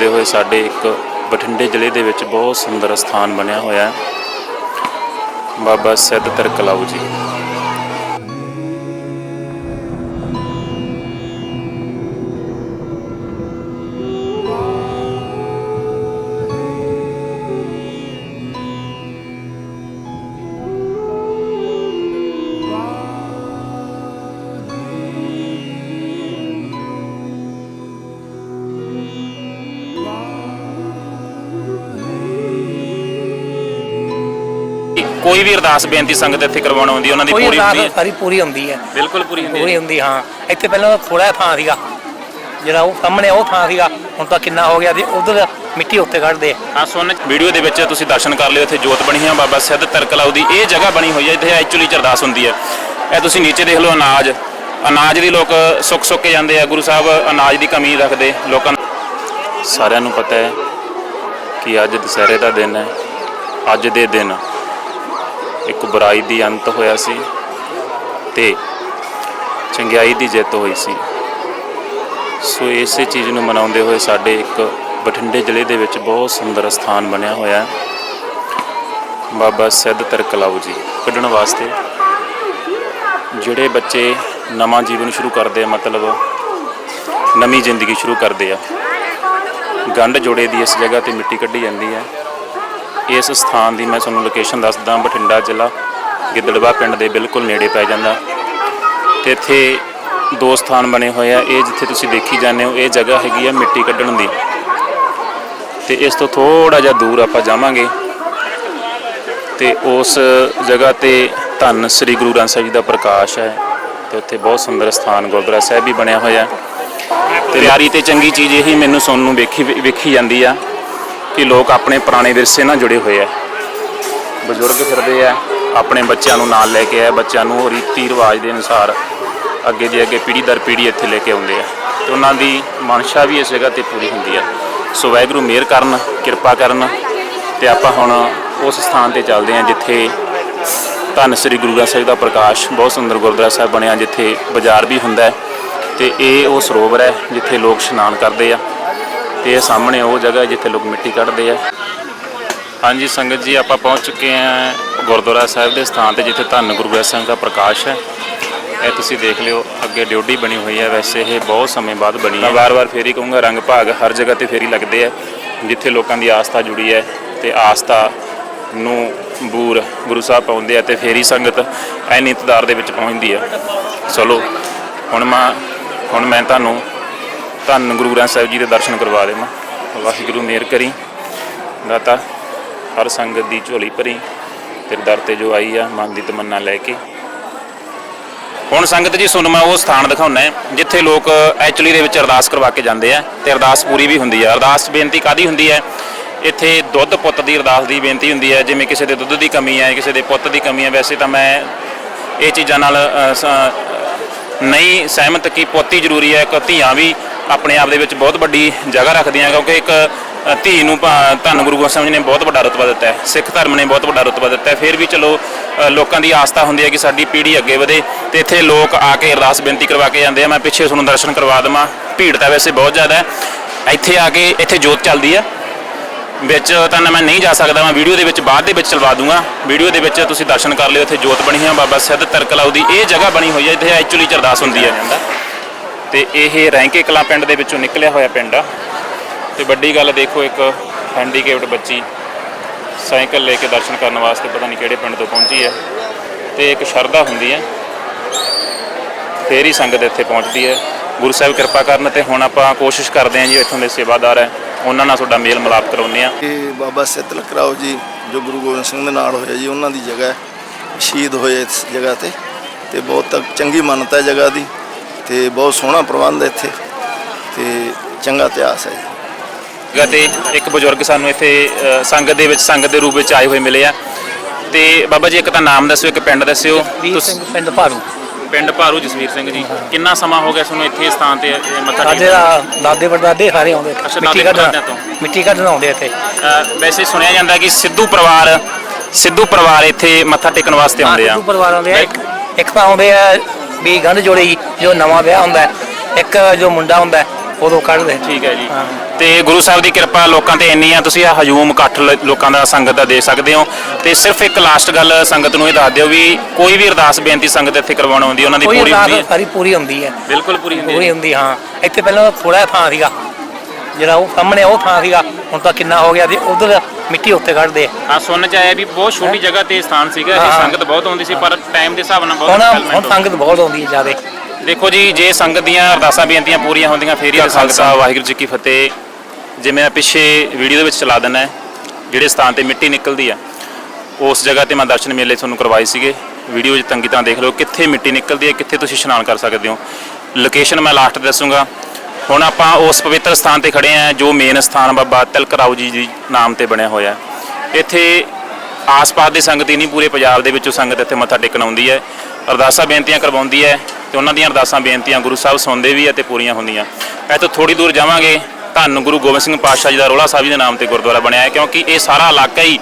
ਦੇ ਹੋਏ ਸਾਡੇ ਇੱਕ ਬਠਿੰਡੇ ਜ਼ਿਲ੍ਹੇ ਦੇ ਵਿੱਚ ਬਹੁਤ ਸੁੰਦਰ ਸਥਾਨ ਬਣਿਆ ਹੋਇਆ ਹੈ। ਬਾਬਾ ਸਿੱਧ ਤਰਕਲਾਉ ਜੀ। ਕੋਈ ਵੀ ਅਰਦਾਸ ਬੇਨਤੀ ਸੰਗਤ ਇੱਥੇ ਕਰਵਾਉਣ ਆਉਂਦੀ ਉਹਨਾਂ ਦੀ ਕੋਈ ਪੂਰੀ ਹੁੰਦੀ ਹੈ। ਸਾਰੀ ਪੂਰੀ ਹੁੰਦੀ ਹੈ। ਬਿਲਕੁਲ ਪੂਰੀ ਹੁੰਦੀ ਪੂਰੀ ਹੈ ਹੁੰਦੀ ਹਾਂ। ਇੱਥੇ ਪਹਿਲਾਂ ਥੋੜਾ ਥਾਂ ਸੀਗਾ। ਜਿਹੜਾ ਉਹ ਸਾਹਮਣੇ ਉਹ ਥਾਂ ਸੀਗਾ। ਹੁਣ ਤਾਂ ਕਿੰਨਾ ਹੋ ਗਿਆ ਤੇ ਉਧਰ ਮਿੱਟੀ ਉੱਤੇ ਕੱਢਦੇ ਆ। ਹਾਂ ਸੁਣ ਵੀਡੀਓ ਦੇ ਵਿੱਚ ਤੁਸੀਂ ਦਰਸ਼ਨ ਕਰ ਲਿਓ ਇੱਥੇ ਜੋਤ ਬਣੀ ਹੈ ਬਾਬਾ ਸਿੱਧ ਤਰਕਲਾਉ ਦੀ ਇਹ ਜਗ੍ਹਾ ਬਣੀ ਹੋਈ ਹੈ ਇੱਥੇ ਐਕਚੁਅਲੀ ਚ ਅਰਦਾਸ ਹੁੰਦੀ ਹੈ। ਇਹ ਤੁਸੀਂ ਨੀਚੇ ਦੇਖ ਲਓ ਅਨਾਜ। ਅਨਾਜ ਦੀ ਲੋਕ ਸੁੱਕ ਸੁੱਕ ਕੇ ਜਾਂਦੇ ਆ ਗੁਰੂ ਸਾਹਿਬ ਅਨਾਜ ਦੀ ਕਮੀ ਰੱਖਦੇ ਲੋਕਾਂ ਸਾਰਿਆਂ ਨੂੰ ਪਤਾ ਹੈ ਕਿ ਅੱਜ ਦੁਸਹਿਰੇ ਦਾ ਦਿਨ ਹੈ ਅੱਜ ਦੇ ਦਿਨ ਇੱਕ ਬੁਰਾਈ ਦੀ ਅੰਤ ਹੋਇਆ ਸੀ ਤੇ ਚੰਗਿਆਈ ਦੀ ਜਿੱਤ ਹੋਈ ਸੀ। ਸੋ ਇਸੇ ਚੀਜ਼ ਨੂੰ ਮਨਾਉਂਦੇ ਹੋਏ ਸਾਡੇ ਇੱਕ ਬਠਿੰਡੇ ਜ਼ਿਲ੍ਹੇ ਦੇ ਵਿੱਚ ਬਹੁਤ ਸੁੰਦਰ ਸਥਾਨ ਬਣਿਆ ਹੋਇਆ ਬਾਬਾ ਸਿੱਧ ਤਰਕਲਾਉ ਜੀ, ਕੱਢਣ ਵਾਸਤੇ। ਜਿਹੜੇ ਬੱਚੇ ਨਵਾਂ ਜੀਵਨ ਸ਼ੁਰੂ ਕਰਦੇ ਆ, ਮਤਲਬ ਨਵੀਂ ਜ਼ਿੰਦਗੀ ਸ਼ੁਰੂ ਕਰਦੇ ਆ, ਗੰਢ ਜੋੜੇ ਦੀ ਇਸ ਜਗ੍ਹਾ ਤੇ ਮਿੱਟੀ ਕੱਢੀ ਜਾਂਦੀ ਹੈ। ਇਸ ਸਥਾਨ ਦੀ ਮੈਂ ਤੁਹਾਨੂੰ ਲੋਕੇਸ਼ਨ ਦੱਸਦਾ, ਬਠਿੰਡਾ ਜ਼ਿਲ੍ਹਾ, ਗਿੱਦੜਵਾ ਪਿੰਡ ਦੇ ਬਿਲਕੁਲ ਨੇੜੇ ਪੈ ਜਾਂਦਾ। ਤੇ ਇੱਥੇ ਦੋ ਸਥਾਨ ਬਣੇ ਹੋਏ ਆ, ਇਹ ਜਿੱਥੇ ਤੁਸੀਂ ਦੇਖੀ ਜਾਂਦੇ ਹੋ, ਇਹ ਜਗ੍ਹਾ ਹੈਗੀ ਆ ਮਿੱਟੀ ਕੱਢਣ ਦੀ। ਤੇ ਇਸ ਤੋਂ ਥੋੜਾ ਜਿਹਾ ਦੂਰ ਆਪਾਂ ਜਾਵਾਂਗੇ। ਤੇ ਉਸ ਜਗ੍ਹਾ ਤੇ ਧੰਨ ਸ੍ਰੀ ਗੁਰੂ ਗ੍ਰੰਥ ਸਾਹਿਬ ਜੀ ਦਾ ਪ੍ਰਕਾਸ਼ ਹੈ। ਤੇ ਉੱਥੇ ਬਹੁਤ ਸੁੰਦਰ ਸਥਾਨ ਗੁਰਦੁਆਰਾ ਸਾਹਿਬ ਵੀ ਬਣਿਆ ਹੋਇਆ। ਤੇ ਪਿਆਰੀ ਤੇ ਚੰਗੀ ਚੀਜ਼ ਇਹੀ ਮੈਨੂੰ ਸੁਣਨ ਨੂੰ ਵੇਖੀ ਵੇਖੀ ਜਾਂਦੀ ਆ। ਕਿ ਲੋਕ ਆਪਣੇ ਪੁਰਾਣੇ ਵਿਰਸੇ ਨਾਲ ਜੁੜੇ ਹੋਏ ਆ। ਬਜ਼ੁਰਗ ਫਿਰਦੇ ਆ, ਆਪਣੇ ਬੱਚਿਆਂ ਨੂੰ ਨਾਲ ਲੈ ਕੇ ਆ ਬੱਚਿਆਂ ਨੂੰ ਉਹ ਰੀਤੀ ਰਿਵਾਜ ਦੇ ਅਨੁਸਾਰ ਅੱਗੇ ਦੀ ਅੱਗੇ ਪੀੜ੍ਹੀ ਦਰ ਪੀੜ੍ਹੀ ਇੱਥੇ ਲੈ ਕੇ ਆਉਂਦੇ ਆ ਤੇ ਉਹਨਾਂ ਦੀ ਮਨਸ਼ਾ ਵੀ ਇਸ ਜਗ੍ਹਾ ਤੇ ਪੂਰੀ ਹੁੰਦੀ ਆ। ਸੋ ਵਾਹਿਗੁਰੂ ਮਿਹਰ ਕਰਨ, ਕਿਰਪਾ ਕਰਨ ਤੇ ਆਪਾਂ ਹੁਣ ਉਸ ਸਥਾਨ ਤੇ ਚੱਲਦੇ ਆ ਜਿੱਥੇ ਧੰਨ ਸ੍ਰੀ ਗੁਰੂ ਗ੍ਰੰਥ ਸਾਹਿਬ ਦਾ ਪ੍ਰਕਾਸ਼ ਬਹੁਤ ਸੁੰਦਰ ਗੁਰਦੁਆਰਾ ਸਾਹਿਬ ਬਣਿਆ, ਜਿੱਥੇ ਬਾਜ਼ਾਰ ਵੀ ਹੁੰਦਾ ਹੈ ਤੇ ਇਹ ਉਹ ਸਰੋਵਰ ਹੈ ਜਿੱਥੇ ਲੋਕ ਇਸ਼ਨਾਨ ਕਰਦੇ ਆ। ਤੇ ਇਹ ਸਾਹਮਣੇ ਉਹ ਜਗ੍ਹਾ ਜਿੱਥੇ ਲੋਕ ਮਿੱਟੀ ਕੱਢਦੇ ਆ। ਹਾਂਜੀ, ਸੰਗਤ ਜੀ, ਆਪਾਂ ਪਹੁੰਚ ਚੁੱਕੇ ਹਾਂ ਗੁਰਦੁਆਰਾ ਸਾਹਿਬ ਦੇ ਸਥਾਨ ਤੇ, ਜਿੱਥੇ ਧੰਨ ਗੁਰੂ ਗ੍ਰੰਥ ਸਾਹਿਬ ਦਾ ਪ੍ਰਕਾਸ਼ ਹੈ। ਇਹ ਤੁਸੀਂ ਦੇਖ ਲਿਓ, ਅੱਗੇ ਡਿਊਟੀ ਬਣੀ ਹੋਈ ਹੈ। ਵੈਸੇ ਇਹ ਬਹੁਤ ਸਮੇਂ ਬਾਅਦ ਬਣੀ ਹੈ। ਵਾਰ-ਵਾਰ ਫੇਰੀ ਕਹੂੰਗਾ, ਰੰਗ ਭਾਗ ਹਰ ਜਗ੍ਹਾ ਤੇ ਫੇਰੀ ਲੱਗਦੇ ਆ, ਜਿੱਥੇ ਲੋਕਾਂ ਦੀ ਆਸਥਾ ਜੁੜੀ ਹੈ ਤੇ ਆਸਥਾ ਨੂੰ ਬੂਰ ਗੁਰੂ ਸਾਹਿਬ ਪਾਉਂਦੇ ਆ ਤੇ ਫੇਰੀ ਸੰਗਤ ਐਨੀ ਇੰਤਜ਼ਾਰ ਦੇ ਵਿੱਚ ਪਹੁੰਚਦੀ ਆ। ਚਲੋ, ਹੁਣ ਮੈਂ ਹੁਣ ਮੈਂ ਤੁਹਾਨੂੰ ਧੰਨ ਗੁਰੂ ਗ੍ਰੰਥ ਸਾਹਿਬ ਜੀ ਦੇ ਦਰਸ਼ਨ ਕਰਵਾ ਦੇਵਾਂ। ਵਾਹਿਗੁਰੂ ਮਿਹਰ ਕਰੀ। ਦਾਤਾ, ਹਰ ਸੰਗਤ ਦੀ ਝੋਲੀ ਭਰੀ, ਤੇਰੇ ਦਰ ਤੇ ਜੋ ਆਈ ਆ, ਮਨ ਦੀ ਤਮੰਨਾ ਲੈ ਕੇ। ਹੁਣ ਸੰਗਤ ਜੀ, ਸੁਣ ਮੈਂ ਉਹ ਸਥਾਨ ਦਿਖਾਉਣਾ ਜਿੱਥੇ ਲੋਕ ਐਕਚੁਅਲੀ ਦੇ ਵਿੱਚ ਅਰਦਾਸ ਕਰਵਾ ਕੇ ਜਾਂਦੇ ਆ ਤੇ ਅਰਦਾਸ ਪੂਰੀ ਵੀ ਹੁੰਦੀ ਹੈ ਅਰਦਾਸ ਬੇਨਤੀ ਕਾਦੀ ਹੁੰਦੀ ਹੈ? ਇੱਥੇ ਦੁੱਧ ਪੁੱਤ ਦੀ ਅਰਦਾਸ ਦੀ ਬੇਨਤੀ ਹੁੰਦੀ ਹੈ, ਜਿਵੇਂ ਕਿਸੇ ਦੇ ਦੁੱਧ ਦੀ ਕਮੀ ਹੈ, ਕਿਸੇ ਦੇ ਪੁੱਤ ਦੀ ਕਮੀ ਹੈ। ਵੈਸੇ ਤਾਂ ਮੈਂ ਇਹ ਚੀਜ਼ਾਂ ਨਾਲ ਨਹੀਂ ਸਹਿਮਤ ਕਿ ਪੋਤੀ ਜ਼ਰੂਰੀ ਹੈ ਕਿ ਧੀਆਂ ਵੀ ਆਪਣੇ ਆਪ ਦੇ ਵਿੱਚ ਬਹੁਤ ਵੱਡੀ ਜਗ੍ਹਾ ਰੱਖਦੀਆਂ ਕਿਉਂਕਿ ਇੱਕ ਧੀ ਨੂੰ ਭਾ- ਧੰਨ ਗੁਰੂ ਗੋਬਿੰਦ ਸਿੰਘ ਜੀ ਨੇ ਬਹੁਤ ਵੱਡਾ ਰਤਬਾ ਦਿੱਤਾ ਹੈ। ਸਿੱਖ ਧਰਮ ਨੇ ਬਹੁਤ ਵੱਡਾ ਰਤਬਾ ਦਿੱਤਾ ਹੈ। ਫਿਰ ਵੀ ਚਲੋ ਲੋਕਾਂ ਦੀ ਆਸਥਾ ਹੁੰਦੀ ਹੈ ਕਿ ਸਾਡੀ ਪੀੜ੍ਹੀ ਅੱਗੇ ਵਧੇ ਤੇ ਇੱਥੇ ਲੋਕ ਆ ਕੇ ਅਰਦਾਸ ਬੇਨਤੀ ਕਰਵਾ ਕੇ ਜਾਂਦੇ ਆ, ਮੈਂ ਪਿੱਛੇ ਤੁਹਾਨੂੰ ਦਰਸ਼ਨ ਕਰਵਾ ਦੇਵਾਂ। ਭੀੜ ਤਾਂ ਵੈਸੇ ਬਹੁਤ ਜ਼ਿਆਦਾ ਹੈ। ਇੱਥੇ ਆ ਕੇ ਇੱਥੇ ਜੋਤ ਚੱਲਦੀ ਆ ਵਿੱਚ ਤਾਂ ਮੈਂ ਨਹੀਂ ਜਾ ਸਕਦਾ, ਮੈਂ ਵੀਡੀਓ ਦੇ ਵਿੱਚ ਬਾਅਦ ਦੇ ਵਿੱਚ ਚਲਵਾ ਦੂੰਗਾ। ਵੀਡੀਓ ਦੇ ਵਿੱਚ ਤੁਸੀਂ ਦਰਸ਼ਨ ਕਰ ਲਿਓ, ਇੱਥੇ ਜੋਤ ਬਣੀ ਹੈ ਬਾਬਾ ਸਿੱਧ ਤਰਕਲਾਉ ਦੀ ਇਹ ਜਗ੍ਹਾ ਬਣੀ ਹੋਈ ਹੈ, ਇੱਥੇ ਐਕਚੁਅਲੀ ਚ ਅਰਦਾਸ ਹੁੰਦੀ ਹੈ। ਤੇ ਇਹ ਰੈਂਕੇ ਕਲਾਂ ਪਿੰਡ ਦੇ ਵਿੱਚੋਂ ਨਿਕਲਿਆ ਹੋਇਆ ਪਿੰਡ ਆ। ਤੇ ਵੱਡੀ ਗੱਲ ਦੇਖੋ, ਇੱਕ ਹੈਂਡੀਕੈਪਡ ਬੱਚੀ ਸਾਈਕਲ ਲੈ ਕੇ ਦਰਸ਼ਨ ਕਰਨ ਵਾਸਤੇ ਪਤਾ ਨਹੀਂ ਕਿਹੜੇ ਪਿੰਡ ਤੋਂ ਪਹੁੰਚੀ ਹੈ ਤੇ ਇੱਕ ਸ਼ਰਧਾ ਹੁੰਦੀ ਹੈ। ਫੇਰ ਹੀ ਸੰਗਤ ਇੱਥੇ ਪਹੁੰਚਦੀ ਹੈ। ਗੁਰੂ ਸਾਹਿਬ ਕਿਰਪਾ ਕਰਨ ਤੇ ਹੁਣ ਆਪਾਂ ਕੋਸ਼ਿਸ਼ ਕਰਦੇ ਹਾਂ ਜੀ, ਇੱਥੋਂ ਦੇ ਸੇਵਾਦਾਰ ਹੈ, ਉਹਨਾਂ ਨਾਲ ਤੁਹਾਡਾ ਮੇਲ ਮਿਲਾਪ ਕਰਾਉਂਦੇ ਆ ਇਹ ਬਾਬਾ ਸਿੱਤਲ ਕਰਾਓ ਜੀ, ਜੋ ਗੁਰੂ ਗੋਬਿੰਦ ਸਿੰਘ ਦੇ ਨਾਲ ਹੋਇਆ ਜੀ, ਉਹਨਾਂ ਦੀ ਜਗ੍ਹਾ ਸ਼ਹੀਦ ਹੋਏ ਇਸ ਜਗ੍ਹਾ ਤੇ ਤੇ ਬਹੁਤ ਚੰਗੀ ਮੰਨਤਾ ਹੈ ਜਗ੍ਹਾ ਦੀ। ਤੇ ਬਹੁਤ ਸੋਹਣਾ ਪ੍ਰਬੰਧ ਇੱਥੇ ਤੇ ਚੰਗਾ ਇਤਿਹਾਸ ਹੈ ਜੀ। ਤੇ ਇੱਕ ਬਜ਼ੁਰਗ ਸਾਨੂੰ ਇੱਥੇ ਸੰਗਤ ਦੇ ਵਿੱਚ ਸੰਗਤ ਦੇ ਰੂਪ ਵਿੱਚ ਆਏ ਹੋਏ ਮਿਲੇ ਆ। ਤੇ ਬਾਬਾ ਜੀ ਇੱਕ ਤਾਂ ਨਾਮ ਦੱਸਿਓ ਇੱਕ ਪਿੰਡ ਦੱਸਿਓ। ਤੁਸੀਂ ਪਿੰਡ ਭਾਰੂ। ਪਿੰਡ ਭਾਰੂ ਜਸਵੀਰ ਸਿੰਘ ਜੀ। ਕਿੰਨਾ ਸਮਾਂ ਹੋ ਗਿਆ ਤੁਹਾਨੂੰ ਇੱਥੇ ਸਥਾਨ ਤੇ ਮੱਥਾ ਸਾਡੇ ਟੇਕਣ ਦਾ ਦਾਦੇ ਪੜਦਾਦੇ ਸਾਰੇ ਆਉਂਦੇ ਅੱਛਾ, ਮਿੱਟੀ ਦਾਦੇ ਕੱਢਣ ਪੜਦਾਦਿਆਂ ਤੋਂ। ਮਿੱਟੀ ਕੱਢਣ ਆਉਂਦੇ ਇੱਥੇ। ਵੈਸੇ ਸੁਣਿਆ ਜਾਂਦਾ ਕਿ ਸਿੱਧੂ ਪਰਿਵਾਰ ਸਿੱਧੂ ਪਰਿਵਾਰ ਇੱਥੇ ਮੱਥਾ ਟੇਕਣ ਵਾਸਤੇ ਆਉਂਦੇ ਆ। ਸਿੱਧੂ ਪਰਿਵਾਰ ਆਉਂਦੇ ਆ। ਇੱਕ ਇੱਕ ਤਾਂ ਆਉਂਦੇ ਆ ਵੀ ਗੰਢ ਜੋੜੇ ਜੀ ਜੋ ਨਵਾਂ ਵਿਆਹ ਹੁੰਦਾ ਹੈ। ਇੱਕ ਜੋ ਮੁੰਡਾ ਹੁੰਦਾ ਹੈ, ਉਦੋਂ ਕੱਢਦੇ ਠੀਕ ਹੈ ਜੀ। ਹਾਂ। ਤੇ ਗੁਰੂ ਸਾਹਿਬ ਦੀ ਕਿਰਪਾ ਲੋਕਾਂ ਤੇ ਇੰਨੀ ਆ ਤੁਸੀਂ ਆ ਹਜੂਮ ਇਕੱਠ ਲ- ਲੋਕਾਂ ਦਾ ਸੰਗਤ ਦਾ ਦੇ ਸਕਦੇ ਹੋ। ਤੇ ਸਿਰਫ ਇੱਕ ਲਾਸਟ ਗੱਲ ਸੰਗਤ ਨੂੰ ਇਹ ਦੱਸ ਦਿਓ ਵੀ ਕੋਈ ਵੀ ਅਰਦਾਸ ਬੇਨਤੀ ਸੰਗਤ ਇੱਥੇ ਕਰਵਾਉਣ ਆਉਂਦੀ ਉਹਨਾਂ ਦੀ ਕੋਈ ਪੂਰੀ ਹੁੰਦੀ ਹੈ। ਸਾਰੀ ਪੂਰੀ ਹੁੰਦੀ ਹੈ। ਬਿਲਕੁਲ ਪੂਰੀ ਹੁੰਦੀ ਪੂਰੀ ਹੈ ਹੁੰਦੀ ਹਾਂ ਇੱਥੇ ਪਹਿਲਾਂ ਥੋੜਾ ਥਾਂ ਸੀਗਾ। ਜਿਹੜਾ ਉਹ ਸਾਹਮਣੇ ਉਹ ਥਾਂ ਸੀਗਾ। ਹੁਣ ਤਾਂ ਕਿੰਨਾ ਹੋ ਗਿਆ ਤੇ ਉਧਰ ਮਿੱਟੀ ਉੱਤੇ ਕੱਢਦੇ ਆ। ਹਾਂ ਸੁਣਨ ਚ ਆਇਆ ਵੀ ਬਹੁਤ ਛੋਟੀ ਜਗ੍ਹਾ ਤੇ ਸਥਾਨ ਸੀਗਾ ਇਹ ਹਾਂ। ਸੰਗਤ ਬਹੁਤ ਆਉਂਦੀ ਸੀ ਪਰ ਟਾਈਮ ਦੇ ਹਿਸਾਬ ਨਾਲ ਬਹੁਤ ਹੁਣ ਸੰਗਤ ਬਹੁਤ ਆਉਂਦੀ ਹੈ ਜ਼ਿਆਦੇ। ਦੇਖੋ ਜੀ ਜੇ ਸੰਗਤ ਦੀਆਂ ਅਰਦਾਸਾਂ ਬੇਨਤੀਆਂ ਪੂਰੀਆਂ ਹੁੰਦੀਆਂ ਫੇਰ ਹੀ ਇਹ ਸੰਗਤਾਂ ਵਾਹਿਗੁਰੂ ਜੀ ਕੀ ਫਤਿਹ। ਜਿਵੇਂ ਮੈਂ ਪਿੱਛੇ ਵੀਡੀਓ ਦੇ ਵਿੱਚ ਚਲਾ ਦਿੰਦਾ ਹੈ, ਜਿਹੜੇ ਸਥਾਨ ਤੇ ਮਿੱਟੀ ਨਿਕਲਦੀ ਆ ਉਸ ਜਗ੍ਹਾ ਤੇ ਮੈਂ ਦਰਸ਼ਨ ਮੇਲੇ ਤੁਹਾਨੂੰ ਕਰਵਾਏ ਸੀਗੇ। ਵੀਡੀਓ 'ਚ ਤੰਗੀ ਤਾਂ ਦੇਖ ਲਓ ਕਿੱਥੇ ਮਿੱਟੀ ਨਿਕਲਦੀ ਹੈ ਕਿੱਥੇ ਤੁਸੀਂ ਇਸ਼ਨਾਨ ਕਰ ਸਕਦੇ ਹੋ। ਲੋਕੇਸ਼ਨ ਮੈਂ ਲਾਸਟ ਦੱਸੂਗਾ। ਹੁਣ ਆਪਾਂ ਉਸ ਪਵਿੱਤਰ ਸਥਾਨ ਤੇ ਖੜੇ ਆ ਜੋ ਮੇਨ ਸਥਾਨ ਬਾਬਾ ਤਿਲਕ ਰਾਓ ਜੀ ਦੀ ਨਾਮ ਤੇ ਬਣਿਆ ਹੋਇਆ ਇੱਥੇ ਆਸ-ਪਾਸ ਦੀ ਸੰਗਤ ਹੀ ਨਹੀਂ ਪੂਰੇ ਪੰਜਾਬ ਦੇ ਵਿੱਚੋਂ ਸੰਗਤ ਇੱਥੇ ਮੱਥਾ ਟੇਕਣ ਆਉਂਦੀ ਹੈ, ਅਰਦਾਸਾਂ, ਬੇਨਤੀਆਂ ਕਰਵਾਉਂਦੀ ਹੈ ਤੇ ਉਹਨਾਂ ਦੀਆਂ ਅਰਦਾਸਾਂ, ਬੇਨਤੀਆਂ ਗੁਰੂ ਸਾਹਿਬ ਸੁਣਦੇ ਵੀ ਹੈ ਤੇ ਪੂਰੀਆਂ ਹੁੰਦੀਆਂ। ਇੱਥੋਂ ਥੋੜੀ ਦੂਰ ਜਾਵਾਂਗੇ, ਧੰਨ ਗੁਰੂ ਗੋਬਿੰਦ ਸਿੰਘ ਪਾਤਸ਼ਾਹ ਜੀ ਦਾ ਰੋਲਾ ਸਾਹਿਬ ਜੀ ਦੇ ਨਾਮ ਤੇ ਗੁਰਦੁਆਰਾ ਬਣਿਆ ਹੈ, ਕਿਉਂਕਿ ਇਹ ਸਾਰਾ ਇਲਾਕਾ ਹੀ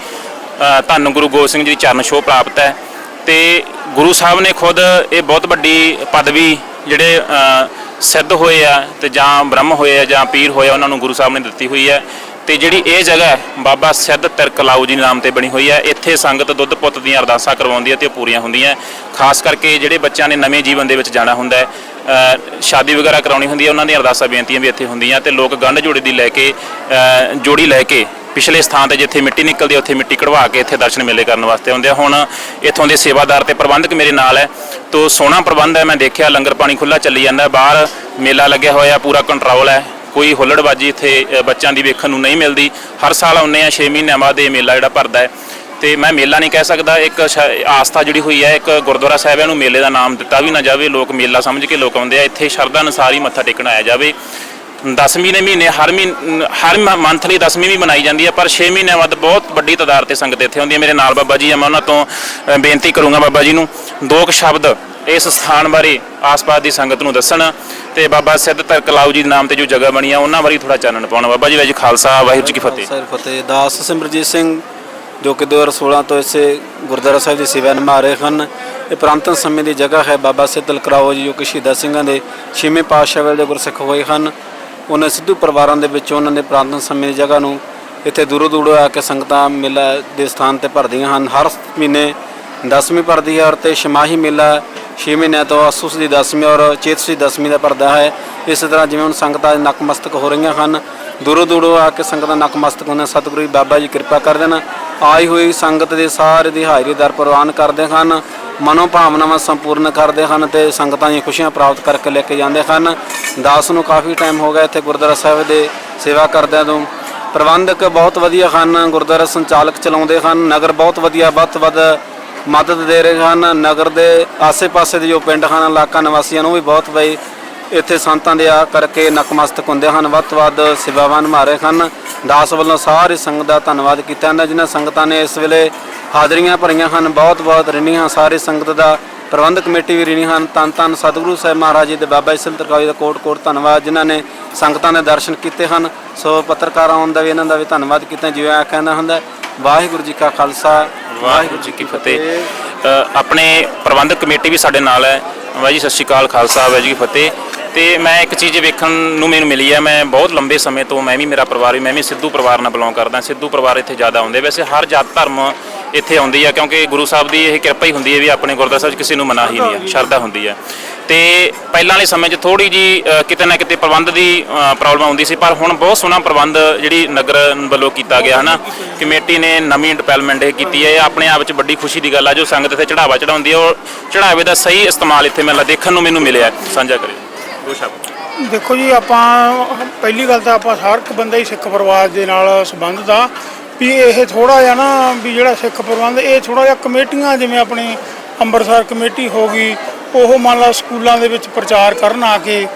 ਧੰਨ ਗੁਰੂ ਗੋਬਿੰਦ ਸਿੰਘ ਜੀ ਦੀ ਚਰਨ ਛੋਹ ਪ੍ਰਾਪਤ ਹੈ। ਤੇ ਗੁਰੂ ਸਾਹਿਬ ਨੇ ਖੁਦ ਇਹ ਬਹੁਤ ਵੱਡੀ ਪਦਵੀ ਜਿਹੜੇ ਸਿੱਧ ਹੋਏ ਆ ਤੇ ਜਾਂ ਬ੍ਰਹਮ ਹੋਏ ਆ ਜਾਂ ਪੀਰ ਹੋਏ ਆ, ਉਹਨਾਂ ਨੂੰ ਗੁਰੂ ਸਾਹਿਬ ਨੇ ਦਿੱਤੀ ਹੋਈ ਹੈ ਤੇ ਜਿਹੜੀ ਇਹ ਜਗ੍ਹਾ ਬਾਬਾ ਸਿੱਧ ਤਿਰਕਲਾਊ ਜੀ ਨਾਮ ਤੇ ਬਣੀ ਹੋਈ ਹੈ ਇੱਥੇ ਸੰਗਤ ਦੁੱਧ ਪੁੱਤ ਦੀਆਂ ਅਰਦਾਸਾਂ ਕਰਵਾਉਂਦੀ ਹੈ ਤੇ ਉਹ ਪੂਰੀਆਂ ਹੁੰਦੀਆਂ। ਖਾਸ ਕਰਕੇ ਜਿਹੜੇ ਬੱਚਿਆਂ ਨੇ ਨਵੇਂ ਜੀਵਨ ਦੇ ਵਿੱਚ ਜਾਣਾ ਹੁੰਦਾ ਹੈ ਸ਼ਾਦੀ ਵਗੈਰਾ ਕਰਾਉਣੀ ਹੁੰਦੀ ਹੈ, ਉਹਨਾਂ ਦੀਆਂ ਅਰਦਾਸਾਂ ਬੇਨਤੀਆਂ ਵੀ ਇੱਥੇ ਹੁੰਦੀਆਂ ਤੇ ਲੋਕ ਗੰਢ ਜੋੜੀ ਦੀ ਲੈ ਕੇ ਜੋੜੀ ਲੈ ਕੇ ਪਿਛਲੇ ਸਥਾਨ ਤੇ ਜਿੱਥੇ ਮਿੱਟੀ ਨਿਕਲਦੀ ਹੈ ਉੱਥੇ ਮਿੱਟੀ ਕਢਵਾ ਕੇ ਇੱਥੇ ਦਰਸ਼ਨ ਮੇਲੇ ਕਰਨ ਵਾਸਤੇ ਆਉਂਦੇ ਆ। ਹੁਣ ਇੱਥੋਂ ਦੇ ਸੇਵਾਦਾਰ ਤੇ ਪ੍ਰਬੰਧਕ ਮੇਰੇ ਨਾਲ ਹੈ। ਤੋ ਸੋਹਣਾ ਪ੍ਰਬੰਧ ਹੈ, ਮੈਂ ਦੇਖਿਆ ਲੰਗਰ ਪਾਣੀ ਖੁੱਲਾ ਚੱਲੀ ਜਾਂਦਾ ਬਾਹਰ ਮੇਲਾ ਲੱਗਿਆ ਹੋਇਆ, ਪੂਰਾ ਕੰਟਰੋਲ ਹੈ। ਕੋਈ ਹੁੱਲੜਬਾਜੀ ਇੱਥੇ ਬੱਚਿਆਂ ਦੀ ਵੇਖਣ ਨੂੰ ਨਹੀਂ ਮਿਲਦੀ। ਹਰ ਸਾਲ ਆਉਂਦੇ ਆ 6 ਮਹੀਨਿਆਂ ਬਾਅਦ ਇਹ ਮੇਲਾ ਜਿਹੜਾ ਭਰਦਾ ਹੈ। ਤੇ ਮੈਂ ਮੇਲਾ ਨਹੀਂ ਕਹਿ ਸਕਦਾ, ਇੱਕ ਸ਼- ਆਸਥਾ ਜਿਹੜੀ ਹੋਈ ਹੈ, ਇੱਕ ਗੁਰਦੁਆਰਾ ਸਾਹਿਬ ਹੈ ਨੂੰ ਮੇਲੇ ਦਾ ਨਾਮ ਦਿੱਤਾ ਵੀ ਨਾ ਜਾਵੇ। ਲੋਕ ਮੇਲਾ ਸਮਝ ਕੇ ਲੋਕ ਆਉਂਦੇ ਆ। ਇੱਥੇ ਸ਼ਰਧਾ ਅਨੁਸਾਰ ਹੀ ਮੱਥਾ ਟੇਕਣ ਆਇਆ ਜਾਵੇ। ਦਸਵੀਂ ਦੇ ਮਹੀਨੇ ਹਰ ਮਹੀਨੇ, ਹਰ ਮੰਥਲੀ ਦਸਵੀਂ ਵੀ ਮਨਾਈ ਜਾਂਦੀ ਹੈ, ਪਰ 6 ਮਹੀਨਿਆਂ ਬਾਅਦ ਬਹੁਤ ਵੱਡੀ ਤਾਦਾਦ ਤੇ ਸੰਗਤ ਇੱਥੇ ਆਉਂਦੀ ਹੈ। ਮੇਰੇ ਨਾਲ ਬਾਬਾ ਜੀ ਆ, ਮੈਂ ਉਹਨਾਂ ਤੋਂ ਬੇਨਤੀ ਕਰੂੰਗਾ ਬਾਬਾ ਜੀ ਨੂੰ, ਦੋ ਕੁ ਸ਼ਬਦ ਇਸ ਸਥਾਨ ਬਾਰੇ ਆਸ-ਪਾਸ ਦੀ ਸੰਗਤ ਨੂੰ ਦੱਸਣ ਤੇ ਬਾਬਾ ਸਿੱਧ ਤਰਕਲਾਊ ਜੀ ਦੇ ਨਾਮ ਤੇ ਜੋ ਜਗ੍ਹਾ ਬਣੀ ਆ, ਉਹਨਾਂ ਬਾਰੇ ਥੋੜਾ ਚਾਨਣ ਪਾਉਣਾ। ਬਾਬਾ ਜੀ, ਵਾਹਿਗੁਰੂ ਜੀ ਖਾਲਸਾ, ਵਾਹਿਗੁਰੂ ਜੀ ਕੀ ਫਤਿਹ। ਸਰ ਫਤਿਹ। ਦਾਸ ਸਿਮਰਜੀਤ ਸਿੰਘ, ਜੋ ਕਿ 2016 ਤੋਂ ਇਸੇ ਗੁਰਦੁਆਰਾ ਸਾਹਿਬ ਦੀ ਸੇਵਾ ਨਿਭਾ ਰਹੇ ਹਨ, ਇਹ ਪ੍ਰਾਂਤਨ ਸਮੇਂ ਦੀ ਜਗ੍ਹਾ ਹੈ। ਬਾਬਾ ਸਿੱਧ ਕਰਾਓ ਜੀ, ਜੋ ਕਿ ਸ਼ਹੀਦਾਂ ਸਿੰਘਾਂ ਦੇ ਛੇਵੇਂ ਪਾਤਸ਼ਾਹ ਵੇਲੇ ਦੇ ਗੁਰਸਿੱਖ ਹੋਏ ਹਨ। ਉਹਨਾਂ ਸਿੱਧੂ ਪਰਿਵਾਰਾਂ ਦੇ ਵਿੱਚ ਉਹਨਾਂ ਦੇ ਪ੍ਰਾਂਤਨ ਸਮੇਂ ਦੀ ਜਗ੍ਹਾ ਨੂੰ ਇੱਥੇ ਦੂਰੋਂ ਦੂਰੋਂ ਆ ਕੇ ਸੰਗਤਾਂ ਮੇਲਾ ਦੇ ਸਥਾਨ ਤੇ ਭਰਦੀਆਂ ਹਨ। ਹਰ ਮਹੀਨੇ ਦਸਵੀਂ ਭਰਦੀ ਹੈ ਔਰ ਤੇ ਛਮਾਹੀ ਮੇਲਾ 6 ਮਹੀਨਿਆਂ ਤੋਂ ਅਸੂਸ ਦੀ ਦਸਵੀਂ ਔਰ ਚੇਤਸ ਦੀ ਦਸਵੀਂ ਦਾ ਭਰਦਾ ਹੈ। ਇਸੇ ਤਰ੍ਹਾਂ ਜਿਵੇਂ ਹੁਣ ਸੰਗਤਾਂ ਦੇ ਨਕਮਸਤਕ ਹੋ ਰਹੀਆਂ ਹਨ, ਦੂਰੋਂ ਦੂਰੋਂ ਆ ਕੇ ਸੰਗਤਾਂ ਨਕਮਸਤਕ ਹੁੰਦੇ ਸਤਿਗੁਰੂ ਜੀ ਬਾਬਾ ਜੀ ਕਿਰਪਾ ਕਰ ਦੇਣ ਆਈ ਹੋਈ ਸੰਗਤ ਦੇ ਸਾਰੇ ਦੀ ਹਾਜ਼ਰੀ ਦਰ ਪ੍ਰਵਾਨ ਕਰਦੇ ਹਨ। ਮਨੋ ਭਾਵਨਾਵਾਂ ਸੰਪੂਰਨ ਕਰਦੇ ਹਨ ਤੇ ਸੰਗਤਾਂ ਦੀਆਂ ਖੁਸ਼ੀਆਂ ਪ੍ਰਾਪਤ ਕਰਕੇ ਲੈ ਕੇ ਜਾਂਦੇ ਹਨ। ਦਾਸ ਨੂੰ ਕਾਫੀ ਟਾਈਮ ਹੋ ਗਿਆ ਇੱਥੇ ਗੁਰਦੁਆਰਾ ਸਾਹਿਬ ਦੇ ਸੇਵਾ ਕਰਦਿਆਂ ਤੋਂ। ਪ੍ਰਬੰਧਕ ਬਹੁਤ ਵਧੀਆ ਹਨ, ਗੁਰਦੁਆਰਾ ਸੰਚਾਲਕ ਚਲਾਉਂਦੇ ਹਨ, ਨਗਰ ਬਹੁਤ ਵਧੀਆ, ਵੱਧ ਤੋਂ ਵੱਧ ਮਦਦ ਦੇ ਰਹੇ ਹਨ। ਨਗਰ ਦੇ ਆਸੇ-ਪਾਸੇ ਦੇ ਜੋ ਪਿੰਡ ਹਨ, ਇਲਾਕਾ ਨਿਵਾਸੀਆਂ ਨੂੰ ਵੀ ਬਹੁਤ ਬਈ ਇੱਥੇ ਸੰਤਾਂ ਦੇ ਆ ਕਰਕੇ ਨਕਮਸਤਕ ਹੁੰਦੇ ਹਨ, ਵੱਧ ਤੋਂ ਵੱਧ ਸੇਵਾਵਾਂ ਨਿਭਾ ਰਹੇ ਹਨ। ਦਾਸ ਵੱਲੋਂ ਸਾਰੀ ਸੰਗਤ ਦਾ ਧੰਨਵਾਦ ਕੀਤਾ ਜਾਂਦਾ, ਜਿਨ੍ਹਾਂ ਸੰਗਤਾਂ ਨੇ ਇਸ ਵੇਲੇ ਹਾਜ਼ਰੀਆਂ ਭਰੀਆਂ ਹਨ, ਬਹੁਤ ਬਹੁਤ ਰਿਣੀਆਂ ਸਾਰੇ ਸੰਗਤ ਦਾ ਪ੍ਰਬੰਧਕ ਕਮੇਟੀ ਵੀ ਰਿਣੀ ਹਨ। ਤਨ ਤਨ ਸਤਿਗੁਰੂ ਸਾਹਿਬ ਮਹਾਰਾਜ ਜੀ ਦੇ ਬਾਬਾ ਜੀ ਸਿੰਘ ਤਰਕਾਲੀ ਦਾ ਕੋਟ ਕੋਟ ਧੰਨਵਾਦ, ਜਿਨ੍ਹਾਂ ਨੇ ਸੰਗਤਾਂ ਦੇ ਦਰਸ਼ਨ ਕੀਤੇ ਹਨ। ਸੋ ਪੱਤਰਕਾਰਾਂ ਆਉਣ ਦਾ ਵੀ ਇਹਨਾਂ ਦਾ ਵੀ ਧੰਨਵਾਦ ਕੀਤਾ ਜਿਵੇਂ ਆ ਕਹਿੰਦਾ ਹੁੰਦਾ ਵਾਹਿਗੁਰੂ ਜੀ ਕਾ ਖਾਲਸਾ, ਵਾਹਿਗੁਰੂ ਜੀ ਕੀ ਫਤਿਹ। ਆਪਣੇ ਪ੍ਰਬੰਧਕ ਕਮੇਟੀ ਵੀ ਸਾਡੇ ਨਾਲ ਹੈ। ਬਾਈ ਜੀ ਸਤਿ ਸ਼੍ਰੀ ਅਕਾਲ, ਖਾਲਸਾ, ਵਾਹਿਗੁਰੂ ਜੀ ਕੀ ਫਤਿਹ। ਤੇ ਮੈਂ ਇੱਕ ਚੀਜ਼ ਵੇਖਣ ਨੂੰ ਮੈਨੂੰ ਮਿਲੀ ਹੈ, ਮੈਂ ਬਹੁਤ ਲੰਬੇ ਸਮੇਂ ਤੋਂ ਮੈਂ ਵੀ ਮੇਰਾ ਪਰਿਵਾਰ ਵੀ, ਮੈਂ ਵੀ ਸਿੱਧੂ ਪਰਿਵਾਰ ਨਾਲ ਬਿਲੋਂਗ ਕਰਦਾ, ਸਿੱਧੂ ਪਰਿਵਾਰ ਇੱਥੇ ਜ਼ਿਆਦਾ ਆਉਂਦੇ। ਵੈਸੇ ਹਰ ਜਾਤ ਧਰਮ ਇੱਥੇ ਆਉਂਦੀ ਹੈ ਕਿਉਂਕਿ ਗੁਰੂ ਸਾਹਿਬ ਦੀ ਇਹ ਕਿਰਪਾ ਹੀ ਹੁੰਦੀ ਹੈ ਵੀ ਆਪਣੇ ਗੁਰਦੁਆਰਾ ਸਾਹਿਬ 'ਚ ਕਿਸੇ ਨੂੰ ਮਨਾ ਹੀ ਨਹੀਂ ਹੈ ਸ਼ਰਧਾ ਹੁੰਦੀ ਹੈ ਤੇ ਪਹਿਲਾਂ ਵਾਲੇ ਸਮੇਂ 'ਚ ਥੋੜੀ ਜੀ ਕਿਤੇ ਨਾ ਕਿਤੇ ਪ੍ਰਬੰਧ ਦੀ ਪ੍ਰੋਬਲਮ ਆਉਂਦੀ ਸੀ ਪਰ ਹੁਣ ਬਹੁਤ ਸੋਹਣਾ ਪ੍ਰਬੰਧ ਜਿਹੜੀ ਨਗਰ ਵੱਲੋਂ ਕੀਤਾ ਗਿਆ ਹਨਾ? ਕਮੇਟੀ ਨੇ ਨਵੀਂ ਡਿਵੈਲਪਮੈਂਟ ਇਹ ਕੀਤੀ ਹੈ ਇਹ ਆਪਣੇ ਆਪ 'ਚ ਵੱਡੀ ਖੁਸ਼ੀ ਦੀ ਗੱਲ ਆ ਜੋ ਸੰਗਤ ਇੱਥੇ ਚੜਾਵਾ ਚੜਾਉਂਦੀ ਹੈ ਉਹ ਚੜਾਵੇ ਦਾ ਸਹੀ ਇਸਤੇਮਾਲ ਇੱਥੇ ਮੈਨੂੰ ਦੇਖਣ ਨੂੰ ਮੈਨੂੰ ਮਿਲਿਆ ਸਾਂਝਾ ਕਰਿਓ। ਦੋ ਸ਼ਬਦ ਦੇਖੋ ਜੀ ਆਪਾਂ ਪਹਿਲੀ ਗੱਲ ਤਾਂ ਆਪਾਂ ਹਰ ਇੱਕ ਬੰਦਾ ਹੀ ਸਿੱਖ ਪਰਿਵਾਰ ਦੇ ਨਾਲ ਸੰਬੰਧਿਤ ਆ ਵੀ ਇਹ ਥੋੜਾ ਜਿਹਾ ਨਾ ਵੀ ਜਿਹੜਾ ਸਿੱਖ ਪ੍ਰਬੰਧ ਇਹ ਥੋੜਾ ਜਿਹਾ ਕਮੇਟੀਆਂ ਜਿਵੇਂ ਆਪਣੀ ਅੰਮ੍ਰਿਤਸਰ ਕਮੇਟੀ ਹੋ ਗਈ ਉਹ ਮੰਨ ਲਾ ਸਕੂਲਾਂ ਦੇ ਵਿੱਚ ਪ੍ਰਚਾਰ ਕਰਨ ਆ ਕੇ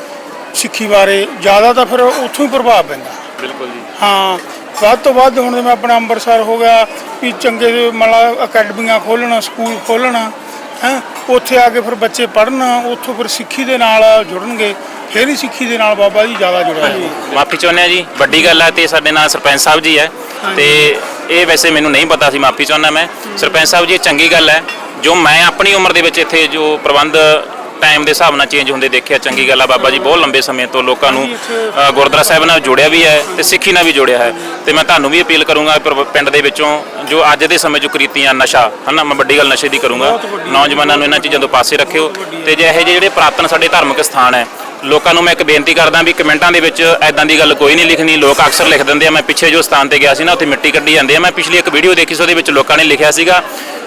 ਸਿੱਖੀ ਬਾਰੇ ਜ਼ਿਆਦਾ ਤਾਂ ਫਿਰ ਉੱਥੋਂ ਹੀ ਪ੍ਰਭਾਵ ਪੈਂਦਾ। ਬਿਲਕੁਲ ਜੀ। ਹਾਂ ਵੱਧ ਤੋਂ ਵੱਧ ਹੁਣ ਜਿਵੇਂ ਆਪਣਾ ਅੰਮ੍ਰਿਤਸਰ ਹੋ ਗਿਆ ਵੀ ਚੰਗੇ ਮਤਲਬ ਅਕੈਡਮੀਆਂ ਖੋਲ੍ਹਣ ਸਕੂਲ ਖੋਲ੍ਹਣ ਹੈ? ਉੱਥੇ ਆ ਕੇ ਫਿਰ ਬੱਚੇ ਪੜ੍ਹਨ ਉੱਥੋਂ ਫਿਰ ਸਿੱਖੀ ਦੇ ਨਾਲ ਜੁੜਨਗੇ। ਫਿਰ ਹੀ ਸਿੱਖੀ ਦੇ ਨਾਲ ਬਾਬਾ ਜੀ ਜ਼ਿਆਦਾ ਜੁੜਿਆ ਮਾਫੀ ਚਾਹੁੰਦੇ ਆ ਜੀ ਵੱਡੀ ਗੱਲ ਹੈ ਤੇ ਸਾਡੇ ਨਾਲ ਸਰਪੰਚ ਸਾਹਿਬ ਜੀ ਹੈ। ਤੇ ਇਹ ਵੈਸੇ ਮੈਨੂੰ ਨਹੀਂ ਪਤਾ ਸੀ ਮਾਫੀ ਚਾਹੁੰਦਾ ਮੈਂ। ਸਰਪੰਚ ਸਾਹਿਬ ਜੀ ਇਹ ਚੰਗੀ ਗੱਲ ਹੈ। ਜੋ ਮੈਂ ਆਪਣੀ ਉਮਰ ਦੇ ਵਿੱਚ ਇੱਥੇ ਜੋ ਪ੍ਰਬੰਧ ਟਾਈਮ ਦੇ ਹਿਸਾਬ ਨਾਲ ਚੇਂਜ ਹੁੰਦੇ ਦੇਖਿਆ ਚੰਗੀ ਗੱਲ ਆ ਬਾਬਾ ਜੀ ਬਹੁਤ ਲੰਬੇ ਸਮੇਂ ਤੋਂ ਲੋਕਾਂ ਨੂੰ ਅ, ਗੁਰਦੁਆਰਾ ਸਾਹਿਬ ਨਾਲ ਜੋੜਿਆ ਵੀ ਹੈ ਤੇ ਸਿੱਖੀ ਨਾਲ ਵੀ ਜੋੜਿਆ ਹੈ। ਤੇ ਮੈਂ ਤੁਹਾਨੂੰ ਵੀ ਅਪੀਲ ਕਰੂੰਗਾ ਪਰ- ਪਿੰਡ ਦੇ ਵਿੱਚੋਂ ਜੋ ਅੱਜ ਦੇ ਸਮੇਂ 'ਚ ਕ੍ਰੀਤੀਆਂ ਨਸ਼ਾ ਹਨਾ ਮੈਂ ਵੱਡੀ ਗੱਲ ਨਸ਼ੇ ਦੀ ਕਰੂੰਗਾ। ਨੌਜਵਾਨਾਂ ਨੂੰ ਇਹਨਾਂ ਚੀਜ਼ਾਂ ਤੋਂ ਪਾਸੇ ਰੱਖਿਓ ਤੇ ਜੇ ਇਹੋ ਜਿਹੇ ਜਿਹੜੇ ਪ੍ਰਾਤਨ ਸਾਡੇ ਧਾਰਮਿਕ ਸਥਾਨ ਹੈ ਲੋਕਾਂ ਨੂੰ ਮੈਂ ਇੱਕ ਬੇਨਤੀ ਕਰਦਾ ਵੀ ਕਮੈਂਟਾਂ ਦੇ ਵਿੱਚ ਐਦਾਂ ਦੀ ਗੱਲ ਕੋਈ ਨਹੀਂ ਲਿਖਣੀ ਲੋਕ ਅਕਸਰ ਲਿਖ ਦਿੰਦੇ ਆ। ਮੈਂ ਪਿੱਛੇ ਜੋ ਸਥਾਨ ਤੇ ਗਿਆ ਸੀ ਨਾ ਉੱਥੇ ਮਿੱਟੀ ਕੱਢੀ ਜਾਂਦੇ ਆ। ਮੈਂ ਪਿਛਲੀ ਇੱਕ ਵੀਡੀਓ ਦੇਖੀ ਸੀ ਉਹਦੇ ਵਿੱਚ ਲੋਕਾਂ ਨੇ ਲਿਖਿਆ ਸੀਗਾ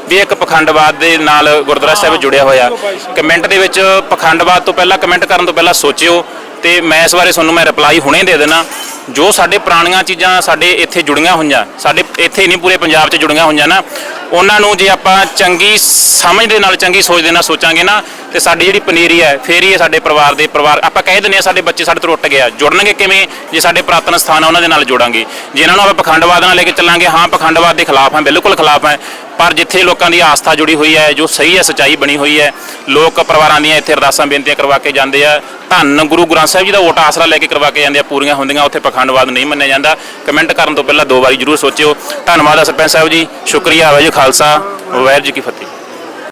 ਵੀ ਇੱਕ ਪਖੰਡਵਾਦ ਦੇ ਨਾਲ ਗੁਰਦੁਆਰਾ ਸਾਹਿਬ ਜੁੜਿਆ ਹੋਇਆ। ਕਮੈਂਟ ਦੇ ਵਿੱਚ ਪਖੰਡਵਾਦ ਤੋਂ ਪਹਿਲਾਂ ਕਮੈਂਟ ਕਰਨ ਤੋਂ ਪਹਿਲਾਂ ਸੋਚਿਓ ਤੇ ਮੈਂ ਇਸ ਬਾਰੇ ਤੁਹਾਨੂੰ ਮੈਂ ਰਿਪਲਾਈ ਹੁਣੇ ਦੇ ਦੇਣਾ ਜੋ ਸਾਡੇ ਪੁਰਾਣੀਆਂ ਚੀਜ਼ਾਂ ਸਾਡੇ ਇੱਥੇ ਜੁੜੀਆਂ ਹੋਈਆਂ ਸਾਡੇ ਇੱਥੇ ਨਹੀਂ ਪੂਰੇ ਪੰਜਾਬ 'ਚ ਜੁੜੀਆਂ ਹੋਈਆਂ ਨਾ ਉਹਨਾਂ ਨੂੰ ਜੇ ਆਪਾਂ ਚੰਗੀ ਸਮਝ ਦੇ ਨਾਲ ਚੰਗੀ ਸੋਚ ਦੇ ਨਾਲ ਸੋਚਾਂਗੇ ਨਾ ਤੇ ਸਾਡੀ ਜਿਹੜੀ ਪਨੀਰੀ ਹੈ ਫੇਰ ਹੀ ਸਾਡੇ ਪਰਿਵਾਰ ਦੇ ਪਰਿਵਾਰ ਆਪਾਂ ਕਹਿ ਦਿੰਦੇ ਆ ਸਾਡੇ ਬੱਚੇ ਸਾਡੇ ਤੋਂ ਟੁੱਟ ਗਿਆ। ਜੁੜਨਗੇ ਕਿਵੇਂ? ਜੇ ਸਾਡੇ ਪ੍ਰਾਤਨ ਸਥਾਨ ਆ ਉਹਨਾਂ ਦੇ ਨਾਲ ਜੋੜਾਂਗੇ। ਜੇ ਇਹਨਾਂ ਨੂੰ ਆਪਾਂ ਪਖੰਡਵਾਦ ਨਾਲ ਲੈ ਕੇ ਚੱਲਾਂਗੇ ਹਾਂ ਪਖੰਡਵਾਦ ਦੇ ਖਿਲਾਫ ਹਾਂ ਬਿਲਕੁਲ ਖਿਲਾਫ ਹੈ ਪਰ ਜਿੱਥੇ ਲੋਕਾਂ ਦੀ ਆਸਥਾ ਜੁੜੀ ਹੋਈ ਹੈ, ਜੋ ਸਹੀ ਹੈ, ਸਚਾਈ ਬਣੀ ਹੋਈ ਹੈ, ਲੋਕ ਪਰਿਵਾਰਾਂ ਦੀਆਂ ਇੱਥੇ ਅਰਦਾਸਾਂ, ਬੇਨਤੀਆਂ ਕਰਵਾ ਕੇ ਜਾਂਦੇ ਆ। ਧੰਨ ਗੁਰੂ ਗ੍ਰੰਥ ਸਾਹਿਬ ਜੀ ਦਾ ਓਟ ਆਸਰਾ ਲੈ ਕੇ ਕਰਵਾ ਕੇ ਜਾਂਦੇ ਆ, ਪੂਰੀਆਂ ਹੁੰਦੀਆਂ, ਉੱਥੇ ਪਖੰਡਵਾਦ ਨਹੀਂ ਮੰਨਿਆ ਜਾਂਦਾ। ਕਮੈਂਟ ਕਰਨ ਤੋਂ ਪਹਿਲਾਂ ਦੋ ਵਾਰੀ ਜਰੂਰ ਸੋਚਿਓ। ਧੰਨਵਾਦ ਆ ਸਰਪੰਚ ਸਾਹਿਬ ਜੀ, ਸ਼ੁਕਰੀਆ, ਵਾਹਿਗੁਰੂ ਖਾਲਸਾ, ਵਾਹਿਗੁਰੂ ਜੀ ਕੀ ਫਤਿਹ।